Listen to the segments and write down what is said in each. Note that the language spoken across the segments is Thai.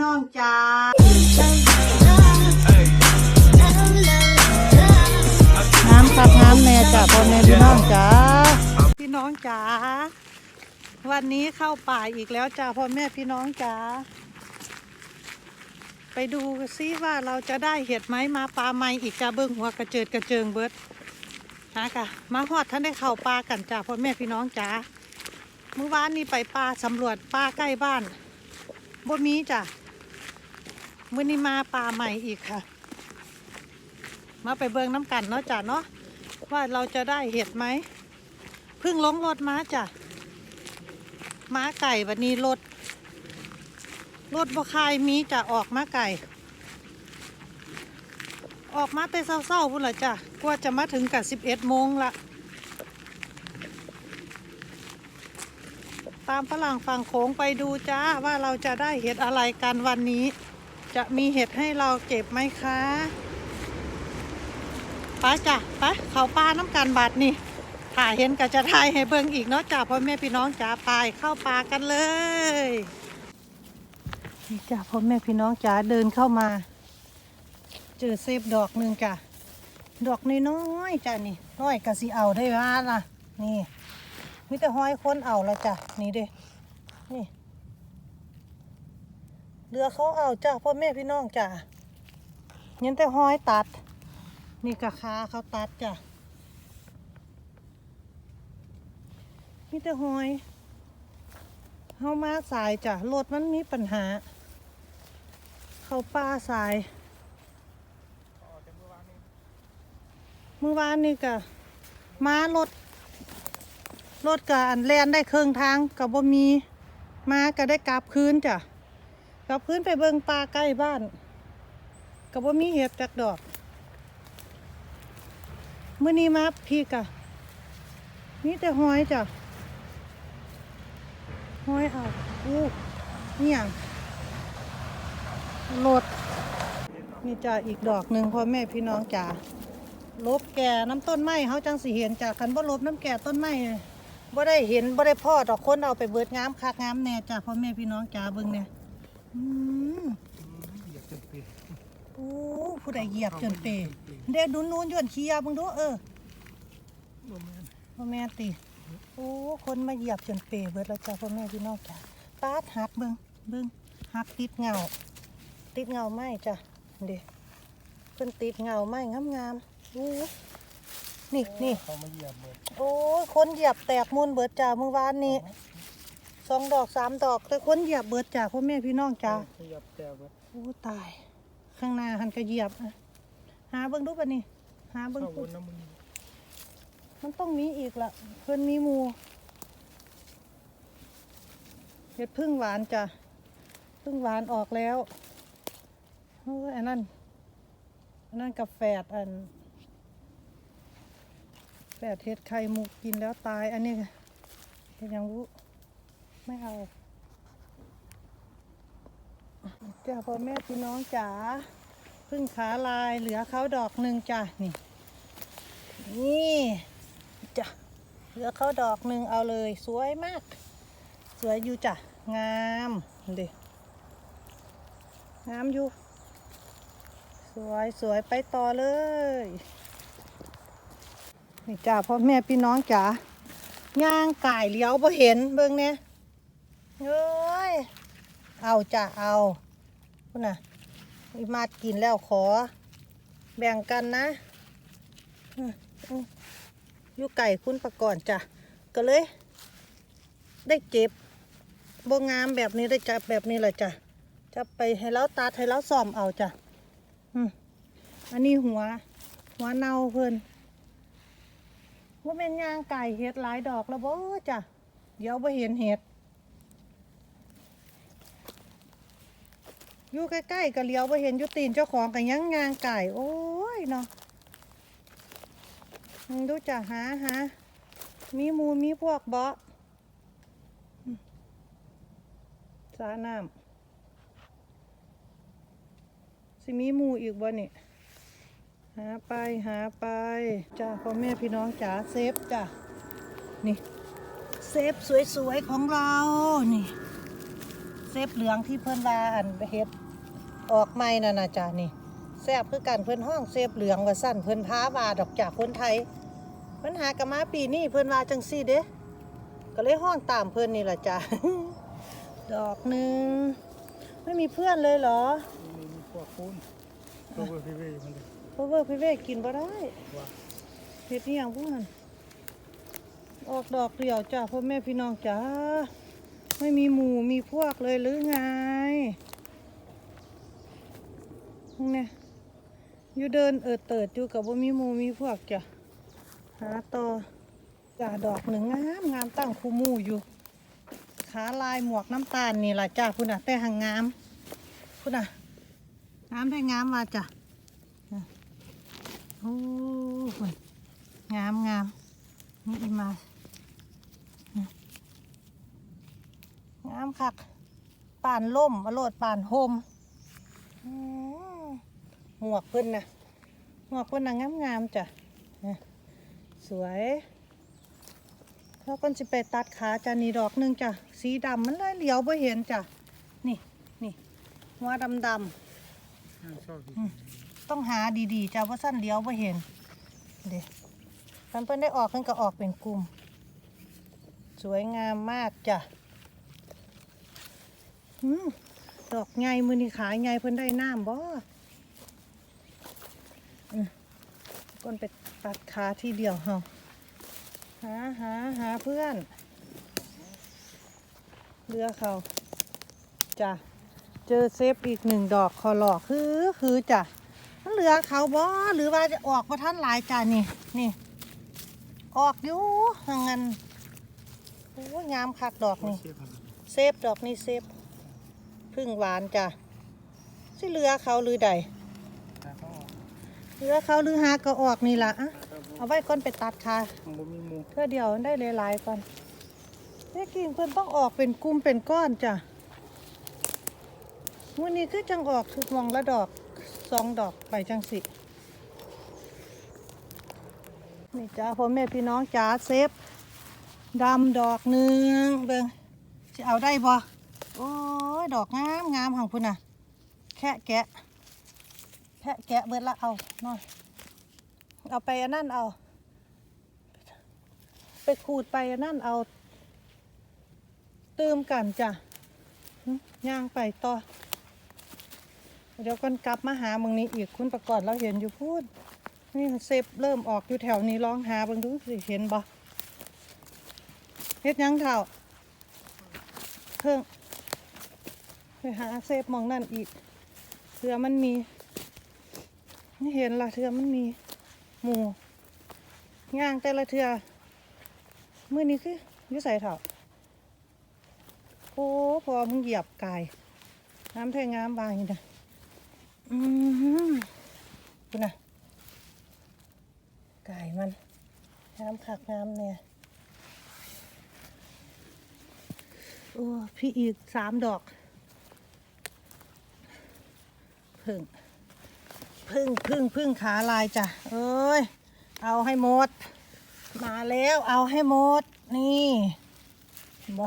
น้องจ๋าน้ำครับน้ำแน่จ้ะพ่อแม่พี่น้องจ๋าพี่น้องจ๋าวันนี้เข้าป่าอีกแล้วจ้าพ่อแม่พี่น้องจ๋าไปดูซิว่าเราจะได้เห็ดไหมมาปลาไหมอีกจ้าเบิ้งหัวกระเจิดกระเจิงเบิดฮะค่ะมาหอดท่านได้เข้าปลากันจ้าพ่อแม่พี่น้องจ๋าเมื่อวานนี้ไปปลาสำรวจปลาใกล้บ้านบ่มีจ้ะ มื่อนี้มาปลาใหม่อีกค่ะ มาไปเบิงน้ำกันเนาะจ้ะเนาะว่าเราจะได้เห็ดไหมเพิ่งลงรถม้าจ้ะม้าไก่วันนี้รถรถบคายมีจะออกมาไก่ ออกมาแต่เศร้าๆพุ่นละจ้ะกว่าจะมาถึงกับสิบเอ็ดโมงละตามฝรั่งฝั่งโขงไปดูจ้าว่าเราจะได้เห็ดอะไรกันวันนี้ จะมีเห็ดให้เราเก็บไหมคะไปจ้ะไปเขาป้าน้ำกันบาดนี่ถ่ายเห็นก็จะถ่ายให้เบิ่งอีกเนาะจ้าพ่อแม่พี่น้องจ้าไปเข้าป่ากันเลยนี่จ้าพ่อแม่พี่น้องจ้าเดินเข้ามา เจอเซฟดอกหนึ่งจ้ะดอกน้อยๆจ้ะนี่น้อยกะสิเอาได้ว่าล่ะ นี่มีแต่ห้อยคนเอาแล้วจ้ะนี่เด้นี่ เรือเขาเอาจ้ะพ่อแม่พี่น้องจ้ะยังแต่ห้อยตัด นี่กะคาเขาตัดจ้ะมีแต่ห้อยเฮามาสายจ้ะรถมันมีปัญหา เขาป้าสายเมื่อวานนี่ก็มารถรถกับอันแลนได้เครึ่องทางกับบ่มี มาก็ได้กลับคืนจ้ะ กับคืนไปเบิงปลาใกล้บ้านกับบ่ามีเห็ดจักดอกเมื่อนี้มาพี่กะมีแต่หอยจ้ะหอยเอาอู้นี่อย่างรถนี่จ้ะอีกดอกหนึ่งพ่อแม่พี่น้องจ๋าลบแก่น้ำต้นไม้เขาจังสิเห็นจากคันบ่ลบน้ำแก่ต้นไม้บ่ได้เห็นบ่ได้พ่อดอกคนเอาไปเบิดงามคักงามแน่จ้ะพ่อแม่พี่น้องจ๋าเบิ่งเนี่ย อืมโอ้ผู้ใดเหยียบจนเปเด็ดนูนนูนๆย่นขี้ยาเบิ่งดูเออพ่อแม่นติ โอ้ คนมาเหยียบจนเปเบิดแล้วจ้ะพ่อแม่พี่น้องจ๋าปาดหักเบิ่งเบิ่งหักติดเงา ติดเงาไม้จ้ะเด้เพิ่นติดเงาไม้งามๆอู้นี่นี่เขามาเหยียบหมดโอ้ยคนเหยียบแตกมูลเบิดจ่าเมื่อวานนี้ สองดอกสามดอก แต่คนเหยียบเบิดจ่าพ่อแม่พี่น้องจ่าเหยียบแต่ว่าโอ้ตาย ข้างหน้าหันก็เหยียบอะหาเบิ่งดูปะนี่หาเบิ่งเข้าดูวนน้ำมันมันต้องมีอีกละเพิ่นมีหมูเห็ดพึ่งหวานจ้ะพึ่งหวานออกแล้วโอ้ยอันนั้นอันนั้นกับแฝดอันแปดเห็ดไข่มุกกินแล้วตายอันนี้เห็ดหยังรู้ ไม่เอาจ้าพ่อแม่พี่น้องจ๋าพึ่งขาลายเหลือเขาดอกหนึ่งจ้ะนี่ นี่จ้ะเหลือเขาดอกหนึ่งเอาเลย สวยมาก สวยอยู่จ้ะงามเด็งามอยู่ สวยสวยไปต่อเลยนี่จ้าพ่อแม่พี่น้องจ๋าย่างไก่เลี้ยวบ่เห็นเบิ่งเนี่ย เอ้ย เอาจะเอาพุ่นน่ะอีมาดกินแล้วขอ แบ่งกันนะอยู่ไก่คุณประก่อนจ้ะ ก็เลย ได้เก็บบ่งามแบบนี้ได้จับแบบนี้แหละจ้ะจะไปให้เราตัดให้เราซ่อมเอาจ้ะอันนี้หัว หัวเน่าเพิ่นว่าเป็นยางไก่เห็ดหลายดอกแล้วบ่จ้ะ เดี๋ยวบ่เห็นเห็ด อยู่ใกล้ๆก็เลี้ยวบ่เห็นยู่ตีนเจ้าของกันยังยางไก่ โอ้ยเนาะดูจ้ะหาหามีมูมีพวกบ่อืมสาน้ำสิมีมูอีกบ่นี่หาไปหาไปจ้าพ่อแม่พี่น้องจ๋าเซฟจ้ะนี่เซฟสวยๆของเรานี่ เซฟเหลืองที่เพิ่นว่าอันเฮ็ดออกใหม่นั่นน่ะจ้ะนี่แซ่บคือกันเพิ่นห้องเซฟเหลืองว่าสั่นเพิ่นท้าว่าดอกจากคนไทยเพิ่นหากะมาปีนี้เพิ่นว่าจังซี่เด้ก็เลยห้องตามเพิ่นนี่ล่ะจ้ะดอกหนึงไม่มีเพื่อนเลยเหรอมีมีพวกคุณตัวเบอร์พีวีมันเลยเพราะว่าพี่เวกกินบ่ได้ว่าเฮ็ดอีหยังพวกนั้นออกดอกเดียวจ้ะพ่อแม่พี่น้องจ้า ไม่มีหมูมีพวกเลยหรือไงเนี่ยอยู่เดินเอิดเติดอยู่กับว่ามีหมูมีพวกจ้ะหาต่อจ้าดอกหนึ่งงามงามตั้งคูหมูอยู่ ขาลายหมวกน้ำตาลนี่ล่ะจ้าพุ่นน่ะแต่หางงามพุ่นน่ะงามได้งามมาจ้ะโอ้ยงามงามนี่มา งามคักป่านล่มอโลดป่านโฮมหมวกเพิ่นนะหมวกเพิ่นนะงามงามๆจ้ะสวยแล้วก็จะไปตัดขาจ้ะนี่ดอกหนึ่งจ้ะสีดำมันเลยเหลียวบ่เห็นจ้ะนี่นี่หัวดำดำต้องหาดีๆจ้าว่าสั้นเลี้ยวว่เห็นเด็มันเพิ่นได้ออกเพิ่นก็ออกเป็นกลุ่ม สวยงามมากจ้ะ ดอกไงมือนี่ขายไงเพิ่นได้น้ำบ่อืมก้นไปตัดขาที่เดียวเฮาหาหาหาเพื่อน เรือเขาจ้ะเจอเซฟอีกหนึ่งดอกคอหลอกคือคือจ้ะมันเหลือเขาบ่หรือว่าจะออกมาท่านหลายจ้ะนี่นี่ออกอยู่ทางนั้นโอ้ยงามคักดอกนี่เสียพันเซฟดอกนี่เซฟพึ่ งหวานจ้ะสิเหลือเขาหรือใดตาเขาออกเหลือเขาหรือหาก็ออกนี่ล่ะอะเอาไว้ก่อนไปตัดค่ะมันบ่มีหมูเพื่อเดียวได้หลายๆก่อนเมื่อกี้เพิ่นต้องออกเป็นกลุ่มเป็นก้อนจ้ะวันนี้คือจังออกทุกหมองละดอกสองดอกไปจังสินี่จ้าพ่อแม่พี่น้องจ๋าเซฟดำดอกหนึ่งเบิ่งจะเอาได้บ่โอ้ย ดอกงามงามของคุณน่ะ แค่แกะแค่แกะเบิดละเอาหน่อย เอาไปอันนั่นเอา ไปขูดไปอันนั่นเอาเติมกันจ้ะย่างไปต่อ เดี๋ยวกันกลับมาหามึงนี้อีกคุณประกอบเราเห็นอยู่พูด นี่เซฟเริ่มออกอยู่แถวนี้ลองหาเบิ่งดูสิเห็นบ่เฮ็ดยังเท่าเพิ่ง หาเซฟมองนั่นอีกเถือมันมีไม่เห็นละเถือมันมีหมูย่างแต่ละเถือมื่อนี้คือยุใส่เถาโอ้พอมึงเหยียบกายน้ำแทงงามบางอยู่นะอือหือดูนะกายมันงามคักงามเนี่ยโอ้พี่อีกสามดอก พึ่งพึ่งพึ่งพึ่งขาลายจ้ะเอ้ยเอาให้หมด มาแล้วเอาให้หมด นี่เห็นบ่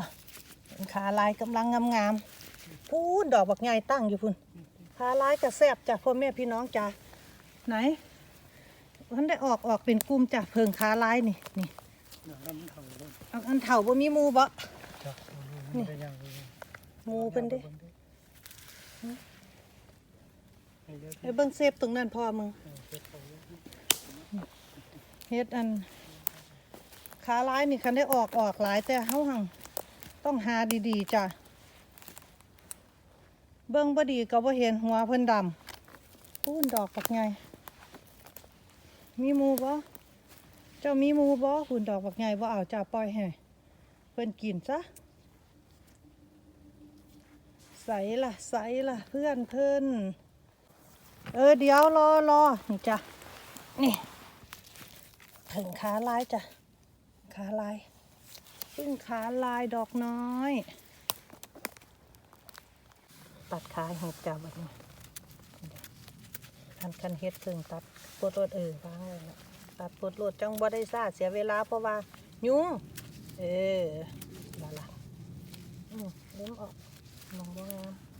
เป็นขาลายกำลังงามๆพูนดอกบักใหญ่ตั้งอยู่พุ่นขาลายกระแซบจ้ะพ่อแม่พี่น้องจ้ะไหนมันได้ออกออกเป็นกลุ่มจ้ะเพิงขาลายนี่นี่หนังน้ำมันเท่าเลยเอาอันเถาบ่มีหมูบ่จ้ะมันเป็นยังไงหมูเป็นเด้ ไอ้เด็กไอ้เบิ่งเซฟตรงนั้นพ่อมึงเฮ็ดอันขาลายนี่คันได้ออกออกหลายแต่เฮาหังต้องหาดีๆจ้ะเบิ่งบ่ดีก็บ่เห็นหัวเพิ่นดำปูนดอกปักใหญ่มีหมูบ่เจ้ามีหมูบ่หุ่นดอกปักใหญ่บ่เอาจ้าปล่อยให้เพิ่นกินซะใสล่ะใสล่ะเพื่อนเพิ่น เออเดี๋ยวรอรอนี่จ้ะนี่ถึงขาลายจ้ะขาลายพึ่งขาลายดอกน้อย ตัดขาหกจ้ะแบบนี้คันคันเฮ็ดเพิ่งตัดปวดรถเออวางเลยตัดปวดรถจังบ่ได้ซ่าเสียเวลาเพราะว่า ยุงเออละละอืมเล้มออกมองบ่างงาม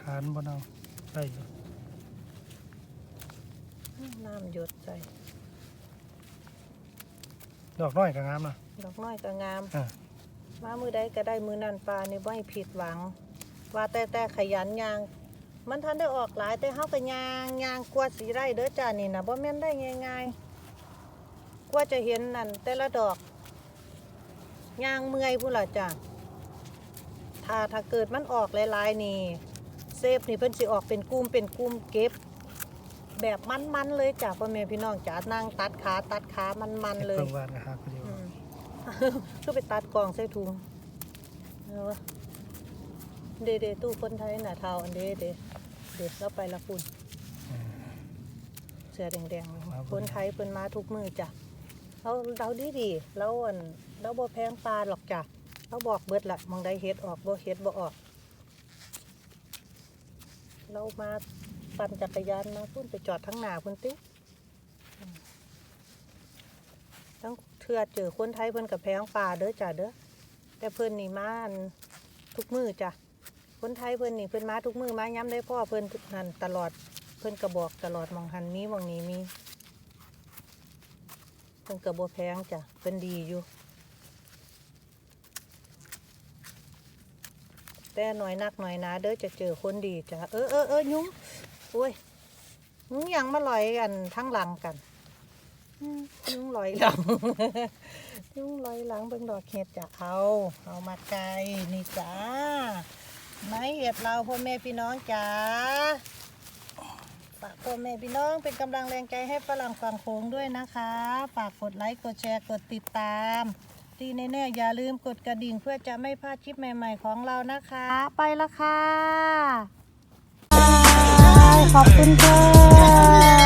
คานบ่เอาได้อยู่ๆน้ำหยดใส่ดอกน้อยก็งามนะดอกน้อยก็งามอ่ามามือใดก็ได้มือนันปลานี่บ่ให้ผิดหวัง ว่าแต่แต่ขยันยาง มันทันได้ออกหลายแต่เฮาก็ยางยางกว่าสีได้เด้อจ้านี่นะบ่แม่นได้ง่ายๆกว่าจะเห็นนั่นแต่ละดอกยางเมื่อยพุ่นล่ะจ้า ถ้าถ้าเกิดมันออกหลายๆนี่เซฟนี่เพิ่นสิออกเป็นกลุ่มเป็นกลุ่มเก็บ แบบมันๆเลยจ้ะพ่อแม่พี่น้องจ้านั่งตัดขาตัดขามันๆเลย เพิ่งวานก็หาคนเดียวอืมก็ไปตัดกล่องใส่ถุงเอาวะเดเดตู้คนไทยน่ะเทาอันเดเดเด็ดแล้วไปละคุณอืมเสื้อแดงครับๆคนไทยเพิ่นมาทุกมือจ้ะเราเราดีดีๆเราอันเราบ่แพงปลาหรอกจ้ะ เราบอกเบิดละมองได้เฮ็ดออกบ่เฮ็ดบ่ออก เรามาปั่นจักรยานมาพุ่นไปจอดทั้งหน้าพุ่นติทั้งเทือเจอคนไทยเพิ่นกับแพงปลาเด้อจ้ะเด้อแต่เพิ่นนี่มานทุกมือจ้ะคนไทยเพิ่นนี่เพิ่นมาทุกมือมาย้ำได้พ่อเพิ่นนั่นตลอดเพิ่นกระบอกตลอดมองหันมีมองนี้มีเพิ่นกระบอแพงจ้ะเพิ่นดีอยู่ แต่หน่อยนักหน่อยนาเด้อจะเจอคนดีจ้ะเออเออเออยุ้งโอ้ยยุ้งยังมาลอยกันทั้งหลังกันยุ้งลอยหลังยุ้งลอยหลังเบิ่งดอกเห็ดจะเอาเอามาไกลนี่จ้าไม้เห็ดเราพ่อแม่พี่น้องจ้าฝากพ่อแม่พี่น้องเป็นกำลังแรงใจให้ฝรั่งฝั่งโขงด้วยนะคะ ฝากกดไลค์กดแชร์กดติดตาม ที่แน่ๆอย่าลืมกดกระดิ่งเพื่อจะไม่พลาดคลิปใหม่ ๆ ของเรานะคะ ไปละค่ะ ขอบคุณค่ะ